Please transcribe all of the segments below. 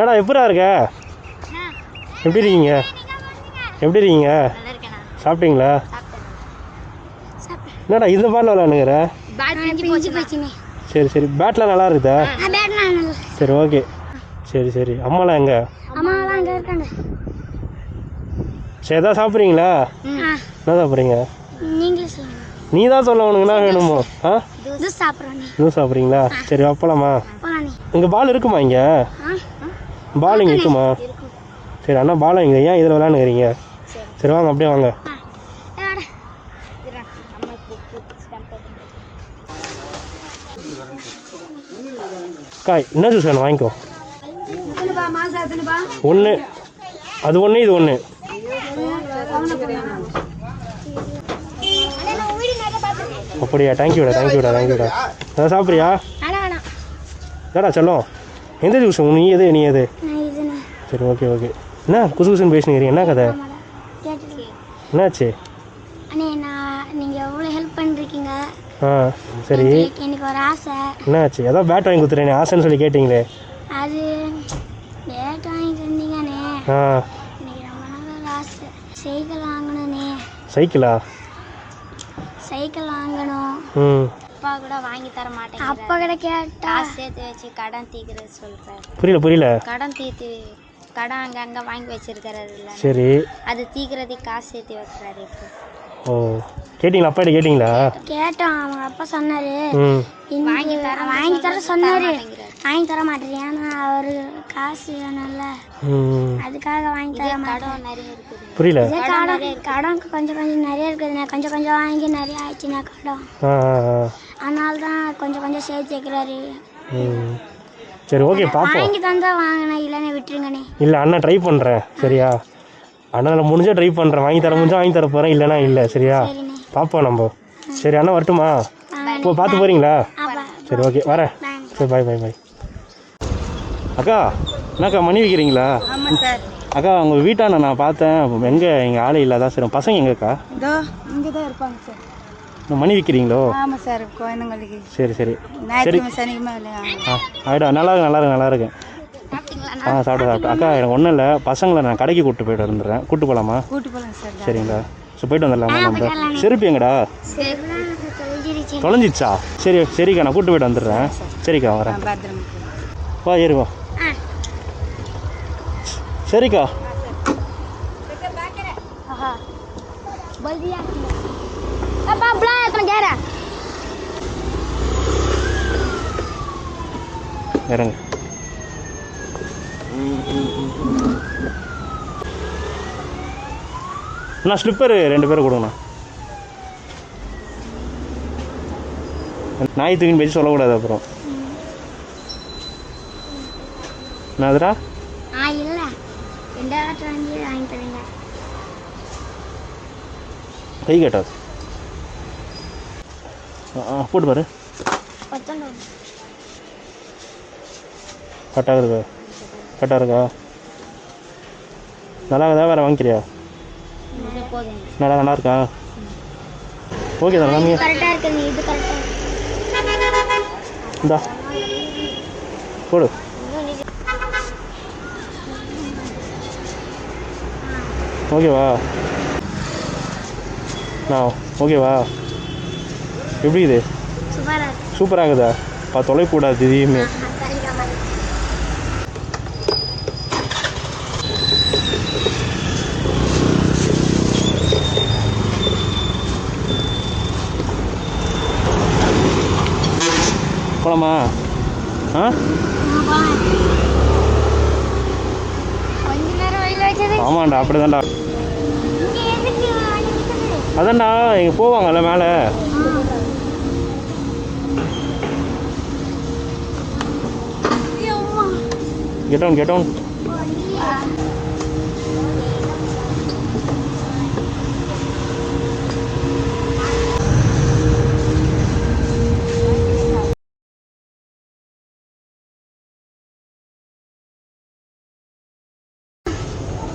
என்னடா எப்படா இருக்க? எப்படி இருக்கீங்க? எப்படி இருக்கீங்க? சாப்பிட்டீங்களா? என்னடா இந்த பாட்டில் விளாண்டுங்கிற சரி சரி. பேட்லாம் நல்லா இருக்குதா? சரி ஓகே சரி சரி. அம்மாலாம் எங்கே? சரி எதாவது சாப்பிட்றீங்களா? என்ன சாப்பிட்றீங்க? நீ தான் சொல்ல என்ன வேணுமோ. ஆ? இது சாப்பிட்றோம் நீ. இன்னும் சாப்பிட்றீங்களா? சரி அப்பலாமா? இங்கே பால் இருக்குமா இங்கே? பால் இங்கே இருக்குமா? சரி அண்ணா பால் இங்கே ஏன் இதில் விளாண்டுக்கிறீங்க? சரி. வாங்க அப்படியே வாங்க. அக்கா என்ன ஜூஸ் வேணும்? வாங்கிக்கோ. ஒன்று அது ஒன்று இது ஒன்று அப்படியா? தேங்க்யூடா தேங்க்யூடா தேங்க்யூடா அதான் சாப்பிட்றியா? ஏடா செல்லம்? எந்த ஜூஸ்? நீ எது நீ எது சரி ஓகே ஓகே. என்ன? குசு குசுன்னு பேசினுக்கிறீங்க. என்ன கதை? என்னாச்சு? அண்ணே நான் நீங்கள் எவ்வளோ ஹெல்ப் பண்ணிருக்கீங்க? ஆ சரி. எனக்கு ஒரு ஆசை. என்னாச்சு? ஏதோ பேட் வாங்கி கொடுத்துறேன் ஆசைன்னு சொல்லி கேட்டிங்களே. அது பேட் வாங்கி தந்தீங்கண்ணே. ஆ. எனக்கு ரொம்ப நாள் ஒரு ஆசை. சைக்கிள் வாங்கணுண்ணே சைக்கிளா? சைக்கிள் வாங்கணும். ம். அப்பா கூட வாங்கி தர மாட்டேன் அப்பா கூட கேட்டா? சேர்த்து வச்சு கடன் தீக்கிறது சொல்றாரு. புரியல புரியல. கடன் தீர்த்து கடன் அங்க அங்க வாங்கி வச்சிருக்கிறது இல்ல. சரி. அது தீக்கிறதுக்கு காசு சேர்த்து வைக்கிறாரு இப்போ. ஓ கேட்டிங்களா? அப்பாட்ட கேட்டிங்களா? கேட்டோம் அவங்க அப்பா சொன்னாரு. வாங்கி தர வாங்கி தர சொன்னாரு. வாங்கி தர மாட்டேன் ஏன்னா அவரு காசு வேணும்ல. ம். அதுக்காக வாங்கி தர மாட்டேன் புரியல. இதே கடன் கடன் கொஞ்சம் கொஞ்சம் நிறைய இருக்குதுண்ணே கொஞ்சம் கொஞ்சம் வாங்கி நிறைய ஆயிடுச்சுண்ணே கடன். அதனால தான் கொஞ்சம் கொஞ்சம் சேர்த்து வைக்கிறாரு. ம். சரி ஓகே பார்ப்போம் வாங்கி தந்தா வாங்கினேன் இல்லைன்னு விட்டுருங்கண்ணே. இல்லை அண்ணன் ட்ரை பண்ணுறேன் சரியா? அண்ணன் முடிஞ்சால் ட்ரை பண்ணுறேன் வாங்கி தர முடிஞ்சா வாங்கி தர போகிறேன் இல்லைனா இல்லை. சரியா? பார்ப்போம் நம்ம. சரி அண்ணன் வரட்டுமா? இப்போ பார்த்து போகிறீங்களா சரி ஓகே வரேன். சரி பாய் பாய் பாய் அக்கா என்னக்கா மணி சார். அக்கா உங்கள் வீட்டாண்ட நான் பார்த்தேன். எங்கே எங்கள் ஆளே இல்லாதா சரி. பசங்க எங்கக்கா? இதோ இங்கே தான் இருப்பாங்க சார். மணி விற்கிறீங்களோ ஆமாம் சார் குழந்தைங்களுக்கு சரி சரி. ஞாயிற்றுக்கிழமை சனிக்கிழமை இல்லையா? ஆ ஆயிடா நல்லா இருக்கு நல்லா இருக்கு நல்லா இருக்கு. ஆ சாப்பிட்டு சாப்பிட்டு அக்கா எனக்கு ஒன்றும் இல்லை. பசங்களை நான் கடைக்கு கூப்பிட்டு போயிட்டு வந்துடுறேன். கூப்பிட்டு போகலாமா கூட்டு போகலாம் சார் சரிங்களா. ஸோ போயிட்டு வந்துடலாமா நம்ம? செருப்பு எங்கடா? தொலைஞ்சிருச்சு. தொலைஞ்சிச்சா சரி சரிக்கா நான் கூப்பிட்டு போயிட்டு வந்துடுறேன். சரிக்கா வரேன். வா ஏறுவா சரிக்கா. அப்பா இறங்க. அண்ணா ஸ்லிப்பர் ரெண்டு பேரும் கொடுங்கண்ணா. நாய் தூக்கின்னு பேச்சு சொல்லக்கூடாது அப்புறம். என்னதுடா ரெண்டாயிரத்து வாங்கி வாங்கி தரீங்க. கை கேட்டாது. போட்டு பாரு. கரெக்டாக இருக்கா கரெக்டாக இருக்கா நல்லா வேறு வாங்கிக்கிறியா? நல்லா நல்லா இருக்கா? ஓகே தான் காமிங்க இந்தா. போடு. ஓகேவா நான் ஓகேவா எப்படி இது? சூப்பராக இருக்கு சூப்பராக இருக்குதா பா தொலைக்கூடாது மாதிரி போலாமா? ஆ? ஆமாண்டா அப்படி தான்டா இங்கே எதுக்கு வாங்கி விட்டது? அதான்டா இங்கே போவாங்கல்ல மேலே அம்மா. கெட்டவுன் கெட்டவுன்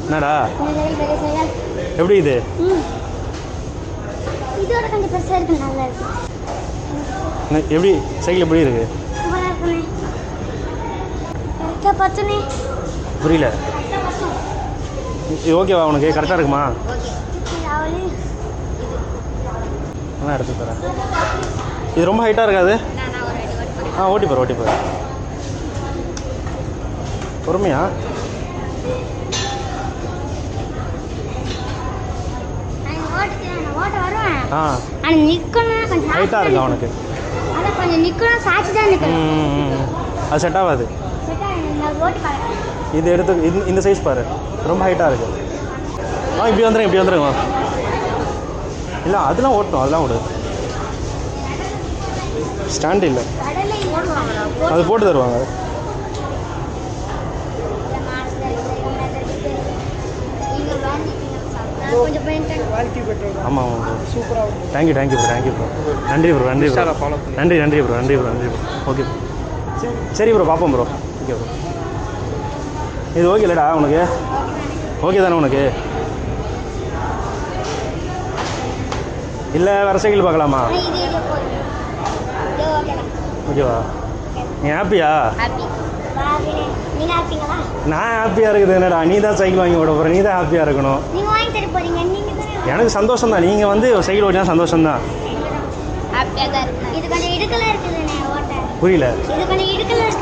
என்னடா? எப்படி இது. இதோட கொஞ்சம் பெருசாக இருக்கு நல்லா இருக்கு. எப்படி? சைக்கிள் எப்படி இருக்கு? புரியல. இது ஓகேவா? உனக்கு கரெக்டாக இருக்குமா? நான் எடுத்து தரேன் இது ரொம்ப ஹைட்டாக இருக்காது? ஆ ஓட்டி போகிற ஓட்டி போகிற பொறுமையா நான் ஓட்டுக்கிறேன் ஆனால் கொஞ்சம் ஹைட்டாக இருக்கா அவனுக்கு அதான் கொஞ்சம் நிற்கணும் சாட்சி தான் ம், நிற்கணும் ம், ம். அது செட் ஆகாது. இது எடுத்து இந்த சைஸ் பாரு. ரொம்ப ஹைட்டாக இருக்கு. ஆ இப்படி வந்துடுங்க இப்படி வந்துடுங்க இல்லை அதெல்லாம் ஓட்டணும் அதெல்லாம் விடு ஸ்டாண்ட் இல்லை. அது போட்டு தருவாங்க. கொஞ்சம் போயிட்டு ஆமாம் ஆமாம் thank you thank you bro thank you bro நன்றி ப்ரோ நன்றி ப்ரோ நன்றி நன்றி ப்ரோ நன்றி ப்ரோ நன்றி ப்ரோ ஓகே சரி. ப்ரோ பார்ப்போம் ப்ரோ ஓகே ப்ரோ இது ஓகே இல்லைடா உனக்கு? ஓகே தானே உனக்கு? இல்லை வேறு சைக்கிள் பார்க்கலாமா? ஓகேவா நீ ஹாப்பியா நான் ஹாப்பியாக இருக்குது என்னடா நீ தான் சைக்கிள் வாங்கி விட போகிற நீ தான் ஹாப்பியாக இருக்கணும் எனக்கு சந்தோஷம் தான் நீங்கள் வந்து சைக்கிள் ஓட்டினா சந்தோஷம் தான் புரியல.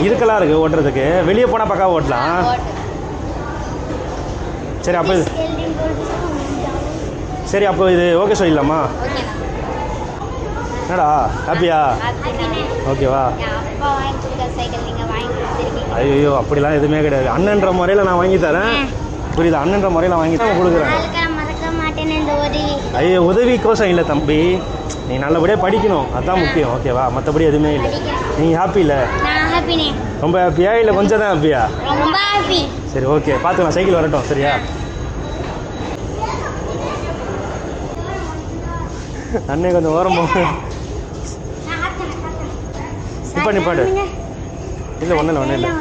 இடுக்கல இருக்கு ஓட்டுறதுக்கு. வெளியே போனால் பக்காவா ஓட்டலாம். சரி அப்போ சரி அப்போ இது ஓகே சொல்லிடலாமா? என்னடா ஹாப்பியா? ஓகேவா என் அப்பா வாங்கி கொடுத்த சைக்கிள் நீங்க வாங்கி கொடுத்துருக்கீங்க ஐயோ அப்படிலாம் எதுவுமே கிடையாது. அண்ணன்ற முறையில் நான் வாங்கி தரேன். புரியுது? அண்ணன்ற முறையில் வாங்கி தான் கொடுக்குறேன். இந்த உதவி. ஐயோ உதவிக்கோசம் இல்லை தம்பி. நீ நல்லபடியாக படிக்கணும். அதுதான் முக்கியம் ஓகேவா மற்றபடி எதுவுமே இல்லை. நீ ஹாப்பி இல்லை? ரொம்ப ஹாப்பியா இல்லை கொஞ்சம் தான் ஹாப்பியா சரி ஓகே பார்த்துக்கலாம் சைக்கிள் வரட்டும் சரியா? அண்ணே கொஞ்சம் ஓரம் போங்க நிப்பா நிப்பாடு இல்லை ஒன்றும் இல்லை ஒன்றும் இல்லை.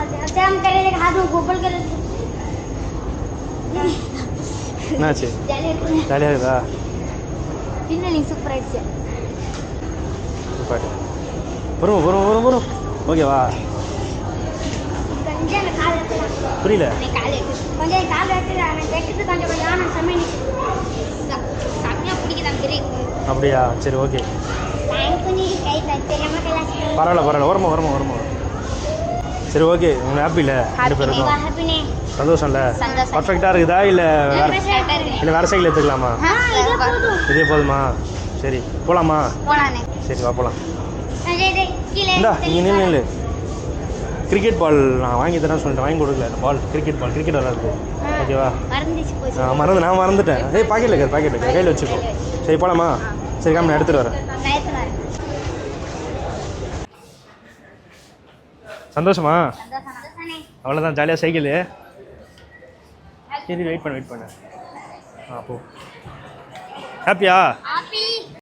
என்னாச்சு? ஜாலியாக இருக்குதா பின்னணி சூப்பர் ஆயிடுச்சு. பாட்டு வரும் வரும் வரும். வரும் ஓகேவா புரியல? கொஞ்சம் கால் வெட்டுது கொஞ்சம் கொஞ்சம் அப்படியா சரி ஓகே பரவாயில்ல பரவாயில்ல. ஓரமா ஓரமா ஓரமா. சரி ஓகே உங்களுக்கு ஹாப்பி இல்லை? ரெண்டு பேருக்கும் ஹாப்பினே சந்தோஷம் இல்லை சந்தோஷம். பர்ஃபெக்டாக இருக்குதா இல்லை வேற இல்லை வேறு சைக்கிள் எடுத்துக்கலாமா? இது போதும்? சரி போகலாமா சரி வா போகலாம் இந்தா இங்கே நின்று நில்லு கிரிக்கெட் பால் நான் வாங்கி தரேன் சொல்லிட்டு வாங்கி கொடுக்கல பால் கிரிக்கெட் பால் கிரிக்கெட் விளாடுறது ஓகேவா ஆ, மறந்து நான் மறந்துட்டேன். ஏய் பாக்கெட்டில் இருக்கிற பாக்கெட்டில் கையில் வச்சுக்கோ. சரி போகலாமா சரி காமி நான் எடுத்துகிட்டு வரேன் நான் எடுத்துன்னு வரேன் சந்தோஷமா? அவ்வளோதான் ஜாலியாக சைக்கிள் சரி வெயிட் பண்ண வெயிட் பண்ண. ஆ போ. ஹாப்பியா ஹாப்பி